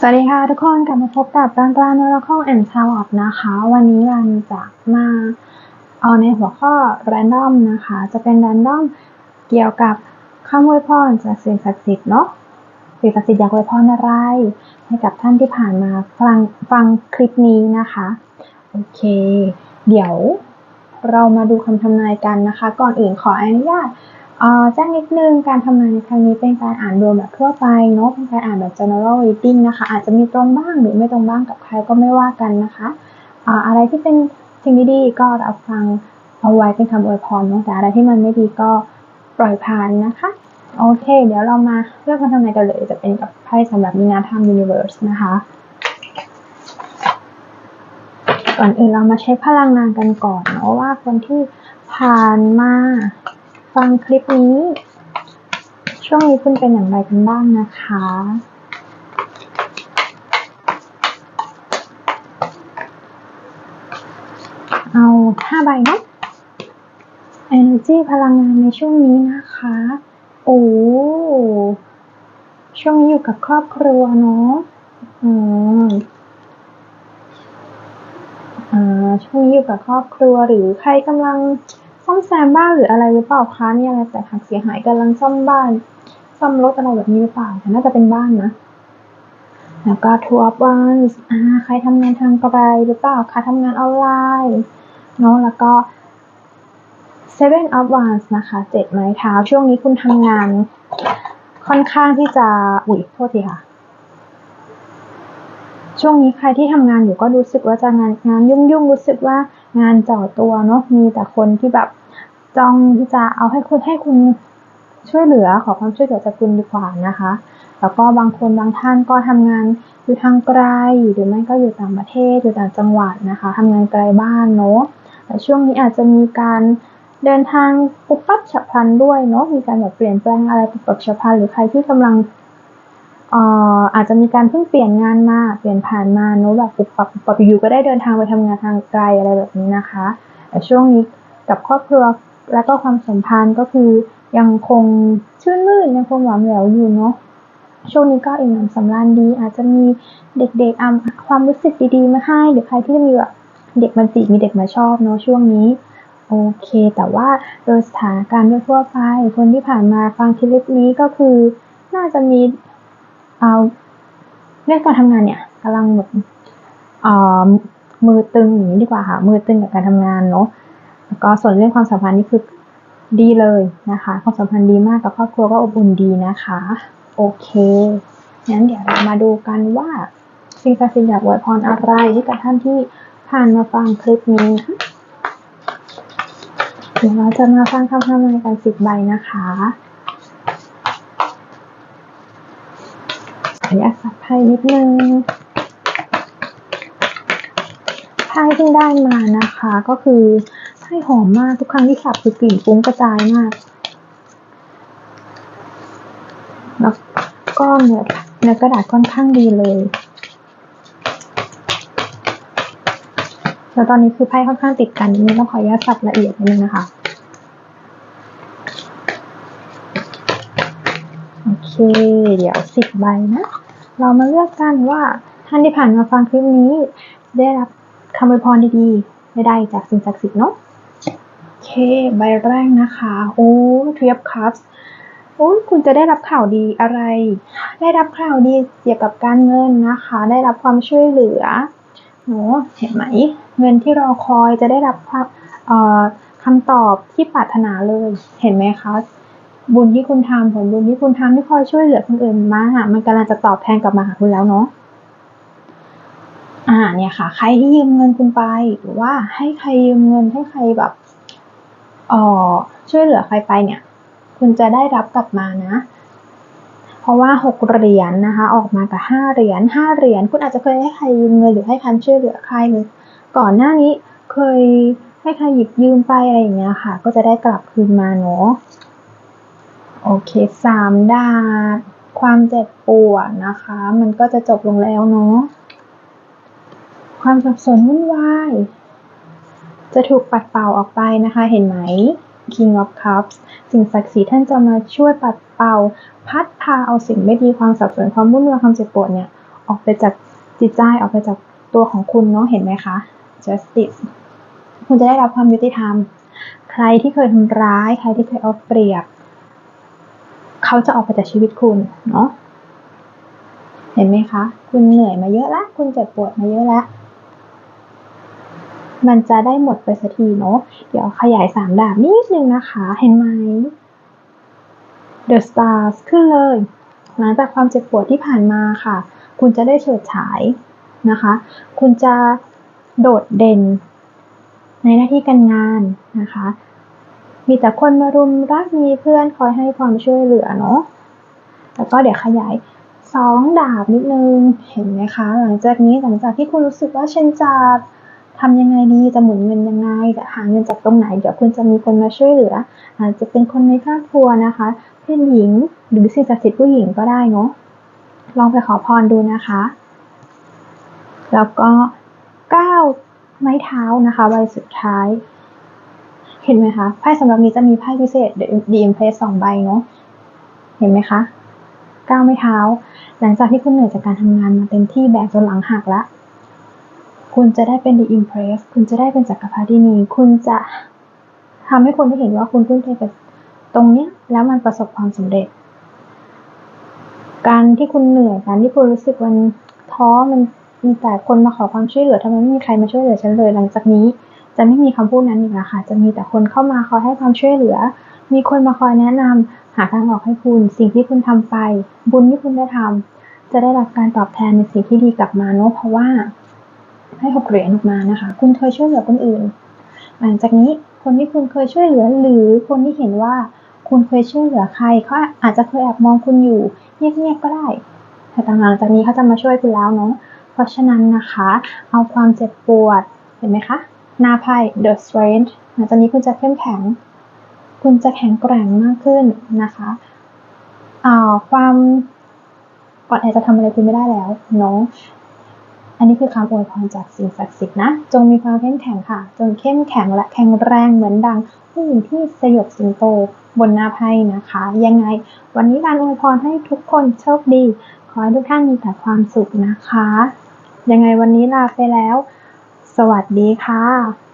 สวัสดีค่ะทุกคนกลับมาพบกับร้านร้าน Oracle and Tarot นะคะ วันนี้รันจะมาเอาในหัวข้อ Random นะคะ จะเป็น Random เกี่ยวกับคำอวยพรจากสิ่งศักดิ์สิทธิ์เนาะสิ่งศักดิ์สิทธิ์อยากอวยพรอะไร ให้กับท่านที่ผ่านมาฟังฟังคลิปนี้นะคะ โอเค เดี๋ยวเรามาดูคำทำนายกันนะคะ ก่อนอื่นขออนุญาต แจ้งนิดนึงการทำนายในครั้งนี้เป็นการอ่านดวงแบบทั่วไปเนาะเป็นการอ่านแบบ general reading นะคะ อาจจะมีตรงบ้างหรือไม่ตรงบ้างกับใครก็ไม่ว่ากันนะคะอ่าอะไรที่เป็นสิ่งดีๆก็รับฟังเอาไว้เป็นคำอวยพรเนาะแต่อะไรที่มันไม่ดีก็ปล่อยผ่านนะคะ โอเค เดี๋ยวเรามาเลือกคำทำนายกันเลยจะเป็นกับไพ่สำหรับมินาธรรม universe นะคะก่อนอื่นเรามาเช็คพลังงานกันก่อนเนาะว่าคนที่ผ่านมา ฟังคลิปนี้ ช่วงนี้คุณเป็นอย่างไรกันบ้างนะคะ เอาห้าใบเนาะ energy พลังงานในช่วงนี้นะคะ โอ้ช่วงนี้อยู่กับครอบครัวเนาะอืมอ่าช่วงนี้อยู่กับครอบครัวหรือใครกำลัง ซ่อมแซมบ้านหรืออะไรหรือเปล่าคะเนี่ยอะไรแต่หักเสียหายกำลังซ่อมบ้าน ซ่อมรถอะไรแบบนี้หรือเปล่าแต่น่าจะเป็นบ้านนะแล้วก็ two of wands อ่าใครทำงานทางไกลหรือเปล่าคะทำงานออนไลน์เนาะแล้วก็ seven of wands นะคะเจ็ดไม้เท้าช่วงนี้คุณทำงานค่อนข้างที่จะ อุ๊ย โทษทีค่ะ ช่วงนี้ใครที่ทำงานอยู่ก็รู้สึกว่าจะงานงานยุ่งยุ่งๆรู้สึกว่า งานจ่อตัวเนาะมีแต่คนที่แบบจ้องที่จะเอาให้คุณให้คุณช่วยเหลือขอความช่วยเหลือจากคุณดีกว่านะคะ แล้วก็บางคนบางท่านก็ทำงานอยู่ทางไกลหรือไม่ก็อยู่ต่างประเทศอยู่ต่างจังหวัดนะคะทำงานไกลบ้านเนาะแต่ช่วงนี้อาจจะมีการเดินทางปุ๊บปั๊บฉับพลันด้วยเนาะมีการแบบเปลี่ยนแปลงอะไรปุบปับฉับพลันหรือใครที่กำลัง อออาจจะมีการเพิ่งเปลี่ยนงานมา เปลี่ยนผ่านมาเนอะแบบปุบปับปุบปับอยู่ก็ได้เดินทางไปทำงานทางไกลอะไรแบบนี้นะคะแต่ช่วงนี้กับครอบครัวและก็ความสัมพันธ์ก็คือยังคงชื่นมื่นยังคงหวานแหววอยู่เนาะช่วงนี้ก็อิ่มหนำสำราญดี อาจจะมีเด็กๆเอาความรู้สึกดีๆมาให้หรือใครที่มีแบบเด็กมันจีบมีเด็กมาชอบเนาะช่วงนี้โอเค แต่ว่าโดยสถานการณ์ทั่วไป คนที่ผ่านมาฟังคลิปนี้ก็คือ น่าจะมี เอาเรื่องการทำงานเนี่ยกำลังแบบเอ่อมือตึงอย่างนี้ดีกว่าค่ะมือตึงกับการทำงานเนาะแล้วก็ส่วนเรื่องความสัมพันธ์นี่คือดีเลยนะคะ ความสัมพันธ์ดีมากกับครอบครัวก็อบอุ่นดีนะคะ โอเคงั้นเดี๋ยวเรามาดูกันว่าสิ่งศักดิ์สิทธิ์อยากอวยพรอะไรให้กับท่านที่ผ่านมาฟังคลิปนี้เดี๋ยวเราจะมาฟังคำทำนายกันสิบใบนะคะ ขออนุญาตสับไพ่นิดนึงไพ่ที่ได้มานะคะ ก็คือไพ่หอมมากทุกครั้งที่สับคือกลิ่นฟุ้งกระจายมากแล้วก็เนื้อเนื้อกระดาษค่อนข้างดีเลยแล้วตอนนี้คือไพ่ค่อนข้างติดกันนิดนึงต้องขออนุญาตสับละเอียดนิดนึงนะคะ โอ เคเดี๋ยวสิบใบนะ เรามาเลือกกันว่าท่านที่ผ่านมาฟังคลิปนี้ ได้รับคำอวยพรดีๆใดๆจากสิ่งศักดิ์สิทธิ์เนาะโอเค ใบแรกนะคะ โอ้เทียบคัพโอ้ยคุณจะได้รับข่าวดีอะไร ได้รับข่าวดีเกี่ยวกับการเงินนะคะ ได้รับความช่วยเหลือเนาะเห็นไหม เงินที่รอคอยจะได้รับคำตอบที่ปรารถนาเลย เห็นไหมคะ บุญที่คุณทำผลบุญที่คุณทำที่คอยช่วยเหลือคนอื่นมาหามันกำลังจะตอบแทนกลับมาหาคุณแล้วเนาะอ่าเนี่ยค่ะ ใครที่ยืมเงินคุณไปหรือว่าให้ใครยืมเงินให้ใครแบบเอ่อช่วยเหลือใครไปเนี่ย คุณจะได้รับกลับมานะ เพราะว่าหกเหรียญนะคะ ออกมากับห้าเหรียญห้าเหรียญคุณอาจจะเคยให้ใครยืมเงินหรือให้คำช่วยเหลือใครหรือก่อนหน้านี้เคยให้ใครหยิบยืมไปอะไรอย่างเงี้ยค่ะ ก็จะได้กลับคืนมาเนาะ โอเคสามดาบความเจ็บปวดนะคะ มันก็จะจบลงแล้วเนาะความสับสนวุ่นวายจะถูกปัดเป่าออกไปนะคะ เห็นไหม King of Cups สิ่งศักดิ์สิทธิ์ท่านจะมาช่วยปัดเป่า พัดพาเอาสิ่งไม่ดีความสับสนความวุ่นวายความเจ็บปวดเนี่ย ออกไปจากจิตใจออกไปจากตัวของคุณเนาะเห็นไหมคะ justice คุณจะได้รับความยุติธรรม ใครที่เคยทำร้าย ใครที่เคยเอาเปรียบ เขาจะออกไปจากชีวิตคุณเนาะเห็นไหมคะ คุณเหนื่อยมาเยอะแล้วคุณเจ็บปวดมาเยอะแล้วมันจะได้หมดไปสักทีเนาะ เดี๋ยวขยายสามดาบนิดนึงนะคะ เห็นไหม The Stars ขึ้นเลย หลังจากความเจ็บปวดที่ผ่านมาค่ะ คุณจะได้เฉิดฉายนะคะ คุณจะโดดเด่น ในหน้าที่การงานนะคะ มีแต่คนมารุมรักมีเพื่อนคอยให้ความช่วยเหลือเนาะ แล้วก็เดี๋ยวขยายสองดาบนิดนึง เห็นไหมคะ หลังจากนี้หลังจากที่คุณรู้สึกว่าฉันจะทำยังไงดี จะหมุนเงินยังไงจะหาเงินจากตรงไหน เดี๋ยวคุณจะมีคนมาช่วยเหลือ อาจจะเป็นคนในครอบครัวนะคะ เพศหญิงหรือสิ่งศักดิ์สิทธิ์ผู้หญิงก็ได้เนาะ ลองไปขอพรดูนะคะ แล้วก็ก้าวไม้เท้านะคะใบสุดท้าย เห็นไหมคะ ไพ่สำหรับนี้จะมีไพ่พิเศษ The Empress สองใบเนาะ เห็นไหมคะ ก้าวไม้เท้า หลังจากที่คุณเหนื่อยจากการทำงานมาเต็มที่แบกจนหลังหักแล้วคุณจะได้เป็น The Empress คุณจะได้เป็นจักรพรรดินี คุณจะทำให้คนได้เห็นว่าคุณทุ่มเทกับตรงเนี้ยแล้วมันประสบความสำเร็จ การที่คุณเหนื่อยการที่คุณรู้สึกมันท้อมันมีแต่คนมาขอความช่วยเหลือทำไมไม่มีใครมาช่วยเหลือฉันเลย หลังจากนี้ จะไม่มีคำพูดนั้นอีกแล้วค่ะ จะมีแต่คนเข้ามาคอยให้ความช่วยเหลือ มีคนมาคอยแนะนำหาทางออกให้คุณ สิ่งที่คุณทำไป บุญที่คุณได้ทำจะได้รับการตอบแทนในสิ่งที่ดีกลับมาเนาะเพราะว่าให้หกเหรียญออกมานะคะ คุณเคยช่วยเหลือคนอื่น หลังจากนี้คนที่คุณเคยช่วยเหลือหรือคนที่เห็นว่าคุณเคยช่วยเหลือใครเขาอาจจะเคยแอบมองคุณอยู่เงียบๆก็ได้ แต่หลังจากนี้เขาจะมาช่วยคุณแล้วเนาะเพราะฉะนั้นนะคะ เอาความเจ็บปวดเห็นไหมคะ หน้าไพ่ The Strength หลังจากนี้คุณจะเข้มแข็ง คุณจะแข็งแกร่งมากขึ้นนะคะอ่าความอ่อนแอจะทำอะไรคุณไม่ได้แล้วเนาะอันนี้คือคำอวยพรจากสิ่งศักดิ์สิทธิ์นะ จงมีความเข้มแข็งค่ะ จงเข้มแข็งและแข็งแรงเหมือนดังผู้หญิงที่สยบสิงโตบนหน้าไพ่นะคะ ยังไง วันนี้การอวยพรให้ทุกคนโชคดี ขอให้ทุกท่านมีแต่ความสุขนะคะ ยังไงวันนี้ลาไปแล้ว สวัสดีค่ะ